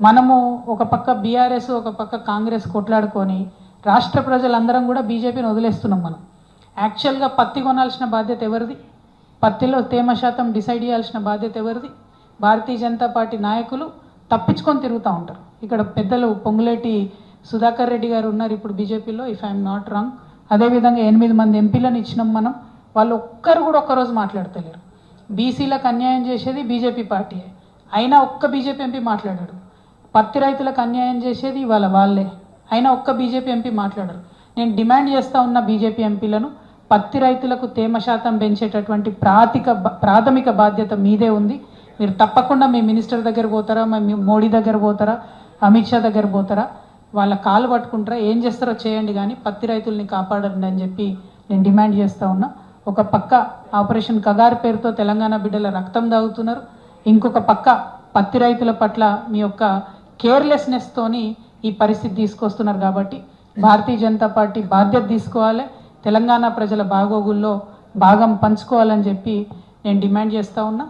మనము ఒక పక్క బీఆర్ఎస్ ఒక పక్క కాంగ్రెస్ కొట్లాడుకొని రాష్ట్ర ప్రజలందరం కూడా బీజేపీని వదిలేస్తున్నాం మనం. యాక్చువల్గా పత్తి కొనాల్సిన బాధ్యత ఎవరిది? పత్తిలో తేమ శాతం డిసైడ్ చేయాల్సిన బాధ్యత ఎవరిది? భారతీయ జనతా పార్టీ నాయకులు తప్పించుకొని తిరుగుతూ ఉంటారు. ఇక్కడ పెద్దలు పొంగులేటి సుధాకర్ రెడ్డి గారు ఉన్నారు ఇప్పుడు బీజేపీలో ఇఫ్ ఐఎమ్ నాట్ రాంగ్ అదేవిధంగా ఎనిమిది మంది ఎంపీలను ఇచ్చినాం మనం. వాళ్ళు ఒక్కరు కూడా ఒక్కరోజు మాట్లాడతలేరు. బీసీలకు అన్యాయం చేసేది బీజేపీ పార్టీ అయినా ఒక్క బీజేపీ ఎంపీ మాట్లాడాడు. పత్తి రైతులకు అన్యాయం చేసేది ఇవాళ వాళ్ళే. అయినా ఒక్క బీజేపీ ఎంపీ మాట్లాడరు. నేను డిమాండ్ చేస్తూ ఉన్న బీజేపీ ఎంపీలను పత్తి రైతులకు తేమ శాతం పెంచేటటువంటి ప్రాతిక ప్రాథమిక బాధ్యత మీదే ఉంది. మీరు తప్పకుండా మీ మినిస్టర్ దగ్గర పోతారా? మీ మోడీ దగ్గర పోతారా? అమిత్ షా దగ్గర పోతారా? వాళ్ళ కాలు పట్టుకుంటారా? ఏం చేస్తారో చేయండి కానీ పత్తి రైతుల్ని కాపాడండి అని చెప్పి నేను డిమాండ్ చేస్తూ ఉన్నా. ఒక పక్క ఆపరేషన్ కగారు పేరుతో తెలంగాణ బిడ్డల రక్తం దాగుతున్నారు ఇంకొక పక్క పత్తి రైతుల పట్ల మీ యొక్క కేర్లెస్నెస్తోని ఈ పరిస్థితి తీసుకొస్తున్నారు కాబట్టి భారతీయ జనతా పార్టీ బాధ్యత తీసుకోవాలి. తెలంగాణ ప్రజల బాగోగుల్లో భాగం పంచుకోవాలని చెప్పి నేను డిమాండ్ చేస్తూ ఉన్నా.